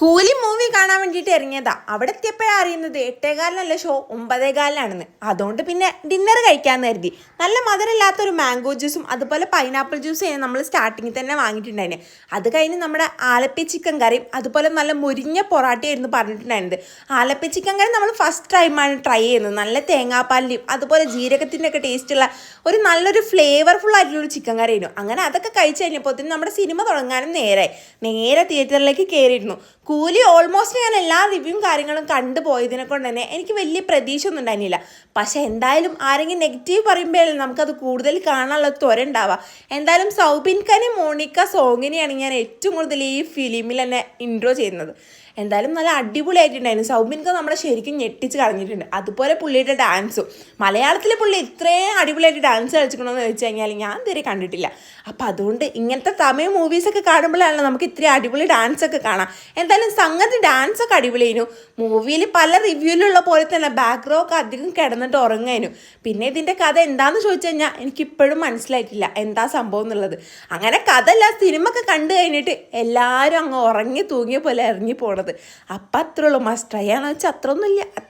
കൂലി മൂവി കാണാൻ വേണ്ടിയിട്ട് ഇറങ്ങിയതാ. അവിടെ എത്തിയപ്പോഴാണ് അറിയുന്നത് എട്ടേകാലിനല്ല ഷോ ഒമ്പതേകാലിനാണെന്ന്. അതുകൊണ്ട് പിന്നെ ഡിന്നർ കഴിക്കാമെന്ന് കരുതി. നല്ല മധുരമില്ലാത്തൊരു മാംഗോ ജ്യൂസും അതുപോലെ പൈനാപ്പിൾ ജ്യൂസും നമ്മൾ സ്റ്റാർട്ടിങ്ങിൽ തന്നെ വാങ്ങിയിട്ടുണ്ടായിരുന്നു. അത് കഴിഞ്ഞ് നമ്മുടെ ആലപ്പി ചിക്കൻ കറിയും അതുപോലെ നല്ല മുരിഞ്ഞ പൊറാട്ടയായിരുന്നു പറഞ്ഞിട്ടുണ്ടായിരുന്നത്. ആലപ്പി ചിക്കൻ കറി നമ്മൾ ഫസ്റ്റ് ടൈമാണ് ട്രൈ ചെയ്യുന്നത്. നല്ല തേങ്ങാപ്പാലിന്റെയും അതുപോലെ ജീരകത്തിന്റെ ഒക്കെ ടേസ്റ്റുള്ള ഒരു നല്ലൊരു ഫ്ലേവർഫുൾ ആയിട്ടുള്ളൊരു ചിക്കൻ ചിക്കൻ കറിയായിരുന്നു അങ്ങനെ അതൊക്കെ കഴിച്ച് കഴിഞ്ഞപ്പോൾ നമ്മുടെ സിനിമ തുടങ്ങാനും നേരെ നേരെ തിയേറ്ററിലേക്ക് കയറിയിരുന്നു കൂലി ഓൾമോസ്റ്റ് ഞാൻ എല്ലാ റിവ്യൂ കാര്യങ്ങളും കണ്ടുപോയതിനെ കൊണ്ട് തന്നെ എനിക്ക് വലിയ പ്രതീക്ഷ ഒന്നും ഉണ്ടായിരുന്നില്ല. പക്ഷെ എന്തായാലും ആരെങ്കിലും നെഗറ്റീവ് പറയുമ്പോഴല്ലേ നമുക്കത് കൂടുതൽ കാണാനുള്ള ത്വര ഉണ്ടാവുക. എന്തായാലും സൗബിൻ ഖാനെ മോണിക്ക സോങ്ങിനെയാണ് ഞാൻ ഏറ്റവും കൂടുതൽ ഈ ഫിലിമിൽ തന്നെ ഇൻട്രോ ചെയ്യുന്നത്. എന്തായാലും നല്ല അടിപൊളിയായിട്ടുണ്ടായിരുന്നു. സൗബിൻക നമ്മളെ ശരിക്കും ഞെട്ടിച്ച് കളഞ്ഞിട്ടുണ്ട്. അതുപോലെ പുള്ളിയുടെ ഡാൻസും മലയാളത്തിലെ പുള്ളി ഇത്രയും അടിപൊളിയായിട്ട് ഡാൻസ് കളിച്ചിക്കണമെന്ന് വെച്ച് കഴിഞ്ഞാൽ ഞാൻ ഇതുവരെ കണ്ടിട്ടില്ല. അപ്പം അതുകൊണ്ട് ഇങ്ങനത്തെ തമിഴ് മൂവീസൊക്കെ കാണുമ്പോഴാണല്ലോ നമുക്ക് ഇത്രയും അടിപൊളി ഡാൻസൊക്കെ കാണാം. എന്തായാലും സംഗതി ഡാൻസ് ഒക്കെ അടിപൊളിയായിരുന്നു. മൂവിയിൽ പല റിവ്യൂവിലുള്ള പോലെ തന്നെ ബാക്ക്ഗ്രൗണ്ട് ഒക്കെ അധികം കിടന്നിട്ട് ഉറങ്ങായിരുന്നു. പിന്നെ ഇതിന്റെ കഥ എന്താണെന്ന് ചോദിച്ചു കഴിഞ്ഞാൽ എനിക്കിപ്പോഴും മനസ്സിലായിട്ടില്ല എന്താ സംഭവം എന്നുള്ളത്. അങ്ങനെ കഥയല്ല സിനിമ ഒക്കെ കണ്ടു കഴിഞ്ഞിട്ട് എല്ലാവരും അങ്ങ് ഉറങ്ങി തൂങ്ങിയ പോലെ ഇറങ്ങി പോണത്. അപ്പം അത്രയുള്ളൂ മസ്റ്റ് ട്രൈ ആണെന്ന് വെച്ചാൽ അത്രയൊന്നുമില്ല.